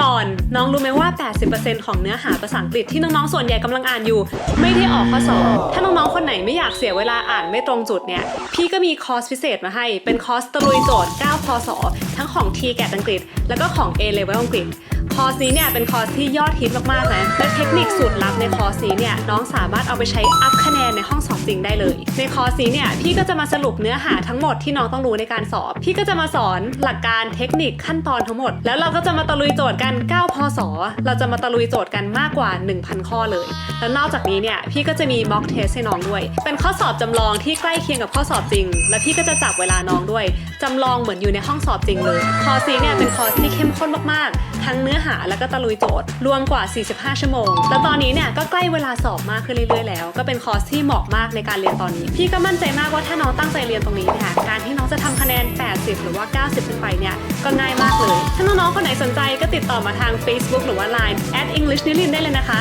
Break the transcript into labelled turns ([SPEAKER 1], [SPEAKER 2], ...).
[SPEAKER 1] ก่อนน้องรู้ไหมว่า 80%ของเนื้อหาภาษาอังกฤษที่น้องๆ ส่วนใหญ่กำลังอ่านอยู่ ไม่ได้ออกข้อสอบถ้า น้องๆคนไหนไม่อยากเสียเวลาอ่านไม่ตรงจุดเนี่ย พี่ก็มีคอร์สพิเศษมาให้ เป็นคอร์สตะลุยโจทย์ 9 พศ ทั้งของ t แกอังกฤษ แล้วก็ของ A level อังกฤษ คอร์สนี้เนี่ยเป็นคอร์สที่ยอดฮิตมากๆนะและเทคนิคสูตรลับในคอร์สนี้เนี่ยน้องสามารถเอาไปใช้อัพคะแนนในห้องสอบจริงได้เลย ในคอร์สนี้เนี่ยพี่ก็จะมาสรุปเนื้อหาทั้งหมดที่น้องต้องรู้ในการสอบ พี่ก็จะมาสอนหลักการเทคนิคขั้นตอนทั้งหมด แล้วเราก็จะมาตะลุยโจทย์กัน 9 พศ เราจะมาตะลุยโจทย์กันมากกว่า 1,000 ข้อเลย แล้วนอกจากนี้เนี่ยพี่ก็จะมี mock test ให้น้องด้วยเป็นข้อสอบจำลองที่ใกล้เคียงกับข้อสอบจริง และพี่ก็จะจับเวลาน้องด้วยจำลองเหมือนอยู่ในห้องสอบจริงเลยคอร์สนี้เนี่ยเป็นคอร์สที่เข้มข้นมากๆ ทั้งเนื้อหาแล้วก็ตะลุยโจทย์ รวมกว่า 45 ชั่วโมง แล้วตอนนี้เนี่ยก็ใกล้เวลาสอบมากขึ้นเรื่อยๆแล้ว ก็เป็นคอร์สที่เหมาะมากในการเรียนตอนนี้ พี่ก็มั่นใจมากว่าถ้าน้องตั้งใจเรียนตรงนี้เนี่ยการที่น้องจะทำคะแนน 80 หรือว่า 90 ขึ้นไปเนี่ยก็ง่ายมากเลย ถ้าน้องๆคนไหนสนใจก็ติดต่อมาทาง Facebook หรือว่า Line at English นิลินได้เลยนะคะ